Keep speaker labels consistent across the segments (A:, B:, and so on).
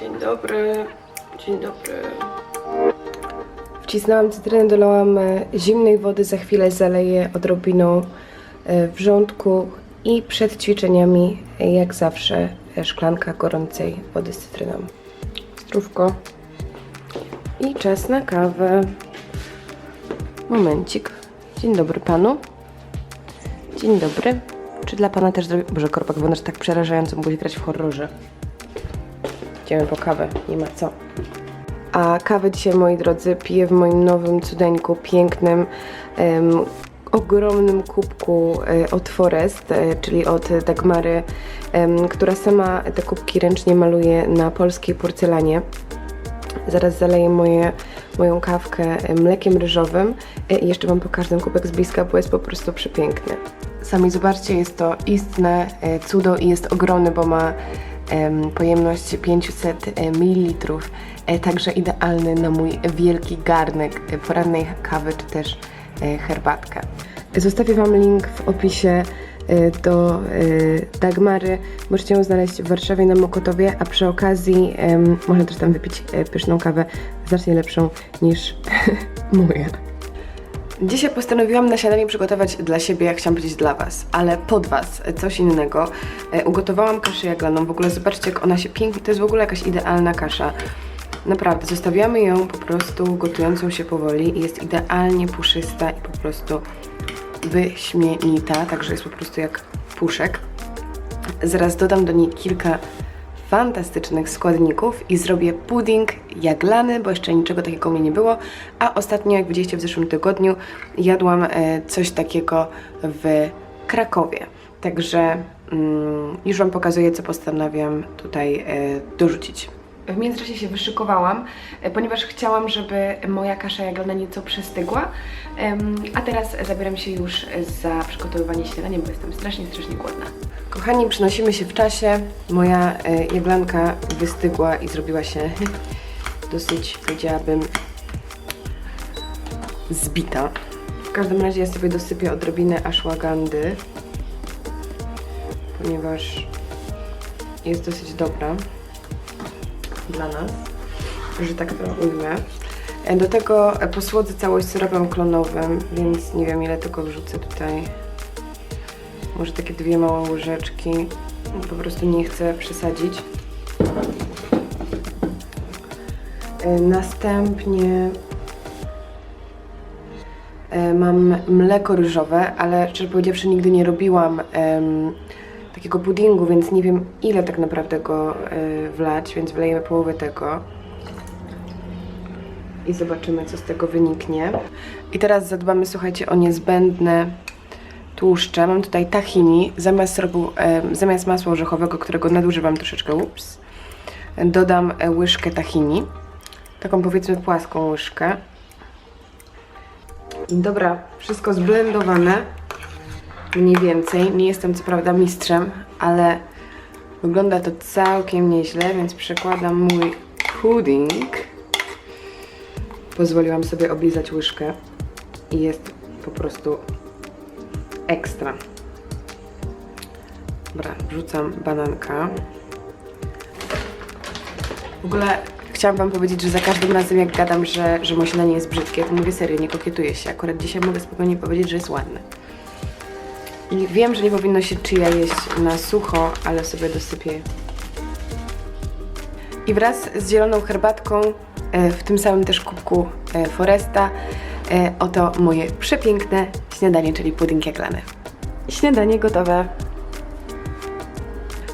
A: Dzień dobry, dzień dobry. Wcisnęłam cytrynę, dolałam e, zimnej wody, za chwilę zaleję odrobiną e, wrzątku i przed ćwiczeniami, e, jak zawsze, szklanka gorącej wody z cytryną. Zdrówko. I czas na kawę. Momencik. Dzień dobry panu. Dzień dobry. Czy dla pana też zrobię... Boże, korpak wyglądasz tak przerażająco, mógłbyś grać w horrorze. Idziemy po kawę, nie ma co. A kawę dzisiaj, moi drodzy, piję w moim nowym cudeńku, pięknym, ogromnym kubku e, od Forest, e, czyli od Dagmary, która sama te kubki ręcznie maluje na polskiej porcelanie. Zaraz zaleję moje, moją kawkę e, mlekiem ryżowym i jeszcze Wam pokażę kubek z bliska, bo jest po prostu przepiękny. Sami zobaczcie, jest to istne cudo i jest ogromny, bo ma pojemność 500 ml, e, także idealny na mój wielki garnek porannej kawy czy też e, herbatkę. Zostawię Wam link w opisie e, do Dagmary. Możecie ją znaleźć w Warszawie na Mokotowie, a przy okazji można też tam wypić pyszną kawę, znacznie lepszą niż moja. Dzisiaj postanowiłam na śniadanie przygotować dla siebie, jak chciałam powiedzieć dla Was, ale pod Was coś innego. E, ugotowałam kaszę jaglaną, w ogóle zobaczcie jak ona się pięknie, to jest w ogóle jakaś idealna kasza. Naprawdę, zostawiamy ją po prostu gotującą się powoli i jest idealnie puszysta i po prostu wyśmienita, także jest po prostu jak puszek. Zaraz dodam do niej kilka fantastycznych składników i zrobię pudding jaglany, bo jeszcze niczego takiego mnie nie było. A ostatnio, jak widzieliście w zeszłym tygodniu, jadłam e, coś takiego w Krakowie. Także mm, już Wam pokazuję, co postanawiam tutaj e, dorzucić. W międzyczasie się wyszykowałam, e, ponieważ chciałam, żeby moja kasza jaglana nieco przystygła. Em, A teraz zabieram się już za przygotowywanie śniadania, bo jestem strasznie, strasznie głodna. Kochani, przenosimy się w czasie. Moja e, jaglanka wystygła i zrobiła się dosyć, powiedziałabym, zbita. W każdym razie ja sobie dosypię odrobinę ashwagandy, ponieważ jest dosyć dobra dla nas, że tak to ujmę. E, Do tego e, posłodzę całość syropem klonowym, więc nie wiem ile tylko wrzucę tutaj. Może takie dwie małe łyżeczki. Po prostu nie chcę przesadzić. E, Następnie e, mam mleko ryżowe, ale szczerze powiedziawszy nigdy nie robiłam takiego puddingu, więc nie wiem ile tak naprawdę go e, wlać, więc wlejemy połowę tego i zobaczymy co z tego wyniknie. I teraz zadbamy, słuchajcie, o niezbędne tłuszcze. Mam tutaj tahini zamiast, syropu, e, zamiast masła orzechowego, którego nadużywam troszeczkę, ups, dodam e, łyżkę tahini. Taką powiedzmy płaską łyżkę. Dobra, wszystko zblendowane. Mniej więcej. Nie jestem co prawda mistrzem, ale wygląda to całkiem nieźle, więc przekładam mój pudding. Pozwoliłam sobie oblizać łyżkę i jest po prostu ekstra. Dobra, wrzucam bananka. W ogóle chciałam Wam powiedzieć, że za każdym razem jak gadam, że, że moje śniadanie jest brzydkie, to mówię serio, nie kokietuję się. Akurat dzisiaj mogę spokojnie powiedzieć, że jest ładne. I wiem, że nie powinno się czyja jeść na sucho, ale sobie dosypię. I wraz z zieloną herbatką, e, w tym samym też kubku e, Foresta, e, oto moje przepiękne śniadanie, czyli pudding jaglany. Śniadanie gotowe.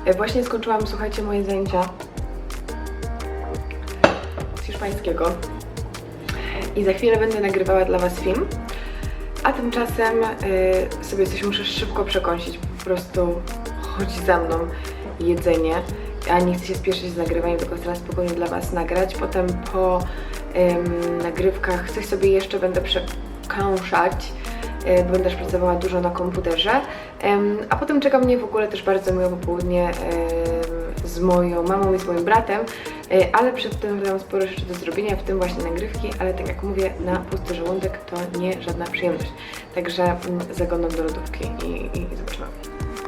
A: E, Właśnie skończyłam, słuchajcie, moje zajęcia z hiszpańskiego. I za chwilę będę nagrywała dla Was film. A tymczasem y, sobie coś muszę szybko przekąsić. Po prostu chodzi za mną jedzenie. Ja nie chcę się spieszyć z nagrywaniem, tylko na spokojnie dla Was nagrać. Potem po nagrywkach coś sobie jeszcze będę przekąszać. Bo Będę też pracowała dużo na komputerze. A potem czeka mnie w ogóle też bardzo miłe popołudnie z moją mamą i z moim bratem. Y, Ale przed tym mam sporo rzeczy do zrobienia, w tym właśnie nagrywki, ale tak jak mówię, na pusty żołądek to nie żadna przyjemność. Także mm, zaglądam do lodówki i, i, zobaczymy.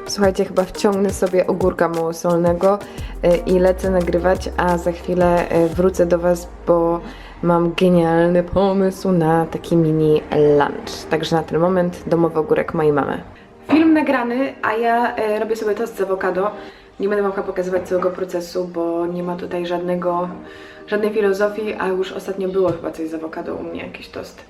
A: Słuchajcie, chyba wciągnę sobie ogórka małosolnego y, i lecę nagrywać, a za chwilę wrócę do Was, bo mam genialny pomysł na taki mini lunch. Także na ten moment domowy ogórek mojej mamy. Film nagrany, a ja y, robię sobie tost z awokado. Nie będę mogła pokazywać całego procesu, bo nie ma tutaj żadnego, żadnej filozofii, a już ostatnio było chyba coś z awokado u mnie, jakiś tost.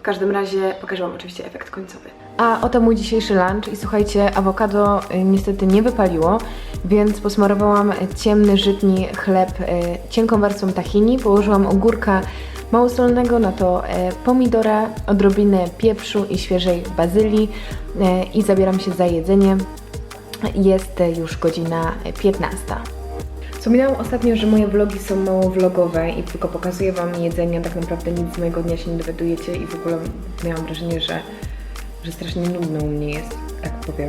A: W każdym razie pokażę Wam oczywiście efekt końcowy. A oto mój dzisiejszy lunch i słuchajcie, awokado y, niestety nie wypaliło, więc posmarowałam ciemny, żytni chleb y, cienką warstwą tahini, położyłam ogórka małosolnego, na to y, pomidora, odrobinę pieprzu i świeżej bazylii i zabieram się za jedzenie. Jest już godzina 15. Wspominałam ostatnio, że moje vlogi są mało vlogowe i tylko pokazuję Wam jedzenie, tak naprawdę nic z mojego dnia się nie dowiadujecie i w ogóle miałam wrażenie, że, że strasznie nudno u mnie jest, tak powiem.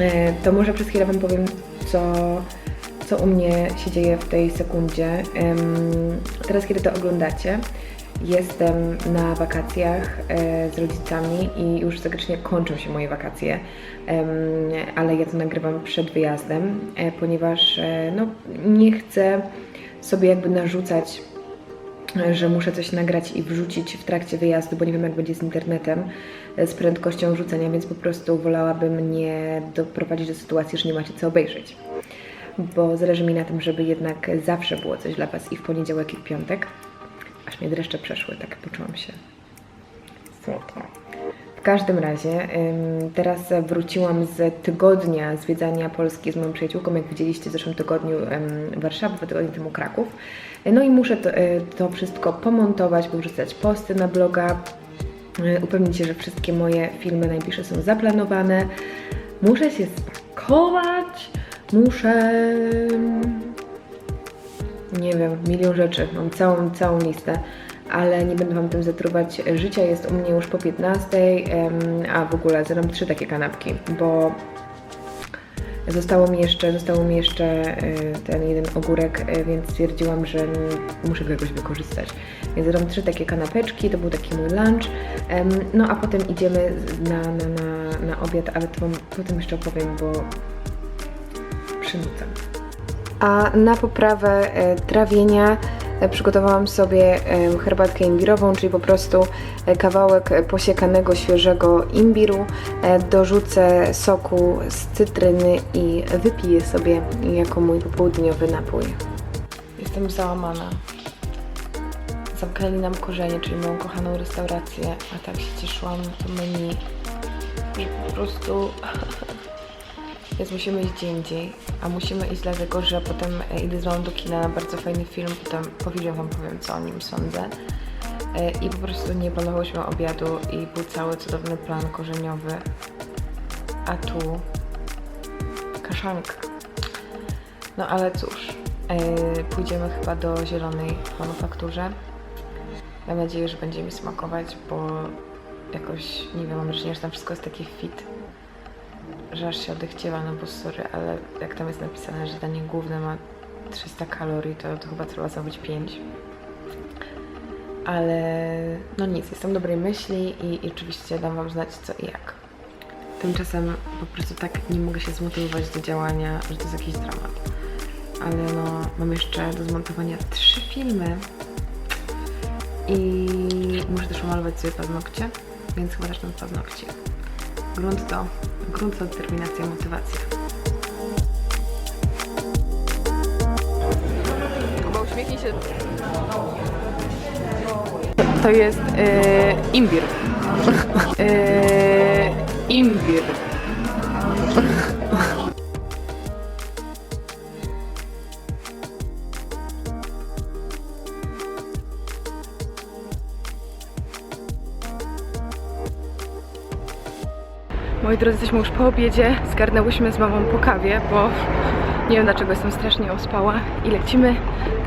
A: E, To może przez chwilę Wam powiem, co, co u mnie się dzieje w tej sekundzie. Teraz, kiedy to oglądacie, jestem na wakacjach e, z rodzicami i już faktycznie kończą się moje wakacje, ale ja to nagrywam przed wyjazdem, e, ponieważ e, no, nie chcę sobie jakby narzucać że muszę coś nagrać i wrzucić w trakcie wyjazdu, bo nie wiem jak będzie z internetem, z prędkością wrzucania, więc po prostu wolałabym nie doprowadzić do sytuacji, że nie macie co obejrzeć. Bo zależy mi na tym, żeby jednak zawsze było coś dla Was i w poniedziałek i w piątek. Aż mnie dreszcze przeszły, tak poczułam się. Słodko. W każdym razie, teraz wróciłam z tygodnia zwiedzania Polski z moją przyjaciółką, jak widzieliście w zeszłym tygodniu ym, Warszawa, dwa tygodnie temu Kraków. No i muszę to, y, to wszystko pomontować, powrzucać posty na bloga, y, upewnić się, że wszystkie moje filmy najbliższe są zaplanowane. Muszę się spakować, muszę... Nie wiem, milion rzeczy, mam całą, całą listę, ale nie będę Wam tym zatruwać. Życia jest u mnie już po 15, em, a w ogóle zjadam trzy takie kanapki, bo Zostało mi jeszcze, zostało mi jeszcze y, ten jeden ogórek, y, więc stwierdziłam, że muszę go jakoś wykorzystać. Więc dam trzy takie kanapeczki, to był taki mój lunch. No a potem idziemy na, na, na, na obiad, ale to Wam potem jeszcze opowiem, bo przynudzam. A na poprawę e, trawienia e, przygotowałam sobie e, herbatkę imbirową, czyli po prostu kawałek posiekanego, świeżego imbiru. Dorzucę soku z cytryny i wypiję sobie jako mój popołudniowy napój. Jestem załamana. Zamknęli nam korzenie, czyli moją kochaną restaurację, a tak się cieszyłam to menu, że po prostu więc musimy iść gdzie indziej, a musimy iść dlatego, że potem e, idę z mamą do kina na bardzo fajny film, potem po filmie wam powiem, co o nim sądzę. E, I po prostu nie planowałyśmy obiadu i był cały cudowny plan korzeniowy. A tu kaszanka. No ale cóż, e, pójdziemy chyba do zielonej manufakturze. Mam nadzieję, że będzie mi smakować, bo jakoś, nie wiem, mam wrażenie, że tam wszystko jest takie fit że aż się odechciewa, no bo sorry, ale jak tam jest napisane, że danie główne ma 300 kalorii, to, to chyba trzeba zamówić 5. Ale no nic, jestem dobrej myśli i, i oczywiście dam Wam znać co i jak. Tymczasem po prostu tak nie mogę się zmotywować do działania, że to jest jakiś dramat. Ale no, mam jeszcze do zmontowania trzy filmy i muszę też umalować sobie paznokcie, więc chyba zacznę od paznokci. Grunt to, grunt determinacja, motywacja.
B: Chyba uśmiechnij się. To jest e, imbir. e, imbir. Drodzy, jesteśmy już po obiedzie. Zgarnęłyśmy z mamą po kawie, bo nie wiem dlaczego jestem strasznie ospała. I lecimy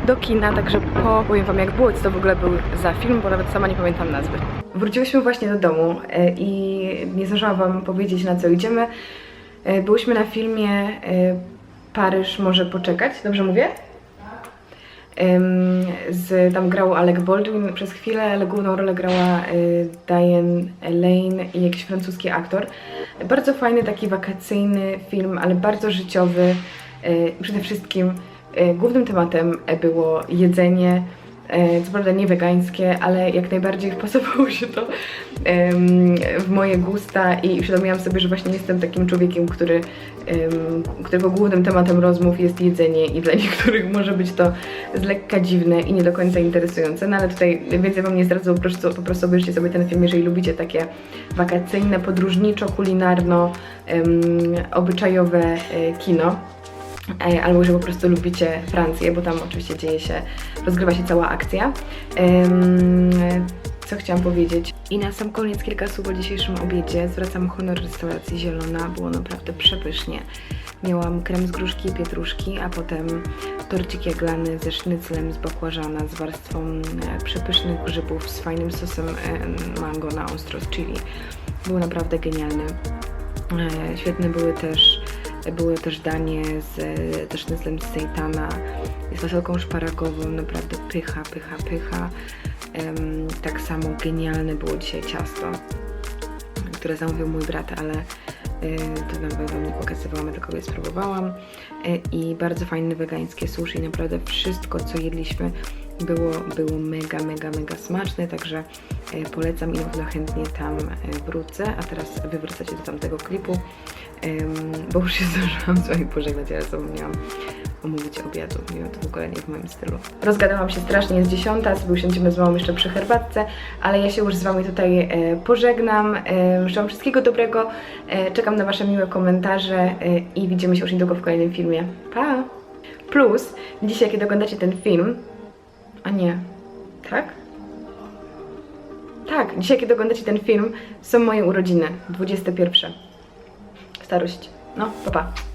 B: do kina, także po, powiem wam jak było, co to w ogóle był za film, bo nawet sama nie pamiętam nazwy. Wróciłyśmy właśnie do domu e, i nie zdążyłam wam powiedzieć na co idziemy. E, Byłyśmy na filmie e, Paryż może poczekać, dobrze mówię?
A: Z, tam grał Alec Baldwin przez chwilę, ale główną rolę grała y, Diane Lane i jakiś francuski aktor. Bardzo fajny, taki wakacyjny film, ale bardzo życiowy. Y, przede wszystkim y, głównym tematem było jedzenie, co prawda nie wegańskie, ale jak najbardziej wpasowało się to w moje gusta i uświadomiłam sobie, że właśnie jestem takim człowiekiem, który, którego głównym tematem rozmów jest jedzenie i dla niektórych może być to z lekka dziwne i nie do końca interesujące, no ale tutaj więcej wam nie zdradzę, po prostu, po prostu obejrzyjcie sobie ten film, jeżeli lubicie takie wakacyjne, podróżniczo, kulinarno, obyczajowe e, kino. Albo że po prostu lubicie Francję, bo tam oczywiście dzieje się, rozgrywa się cała akcja. Co chciałam powiedzieć? I na sam koniec kilka słów o dzisiejszym obiedzie. Zwracam honor restauracji Zielona, było naprawdę przepysznie. Miałam krem z gruszki i pietruszki, a potem torcik jaglany ze sznyclem z bakłażana z warstwą e, przepysznych grzybów z fajnym sosem e, mango na ostro z chili. Był naprawdę genialny. E, Świetne były też, były też danie z też sznyclem z sejtana, z fasolką szparagową, naprawdę pycha, pycha, pycha. Em, tak samo genialne było dzisiaj ciasto, które zamówił mój brat, ale to nawet wam nie pokazywałam, tylko je spróbowałam. Y, I bardzo fajne wegańskie sushi, naprawdę wszystko co jedliśmy było, było mega, mega, mega smaczne, także y, polecam i pewno chętnie tam y, wrócę, a teraz wy wracacie do tamtego klipu, bo już się zdążyłam z wami pożegnać, ale zapomniałam omówić obiadu, mimo to w ogóle nie w moim stylu. Rozgadałam się strasznie, jest dziesiąta, sobie usiądziemy z mamą jeszcze przy herbatce, ale ja się już z wami tutaj e, pożegnam. E, życzę wam wszystkiego dobrego, e, czekam na wasze miłe komentarze e, i widzimy się już niedługo w kolejnym filmie. Pa! Plus, dzisiaj kiedy oglądacie ten film, a nie, tak? Tak, dzisiaj kiedy oglądacie ten film, są moje urodziny, 21. Starość. No, pa pa.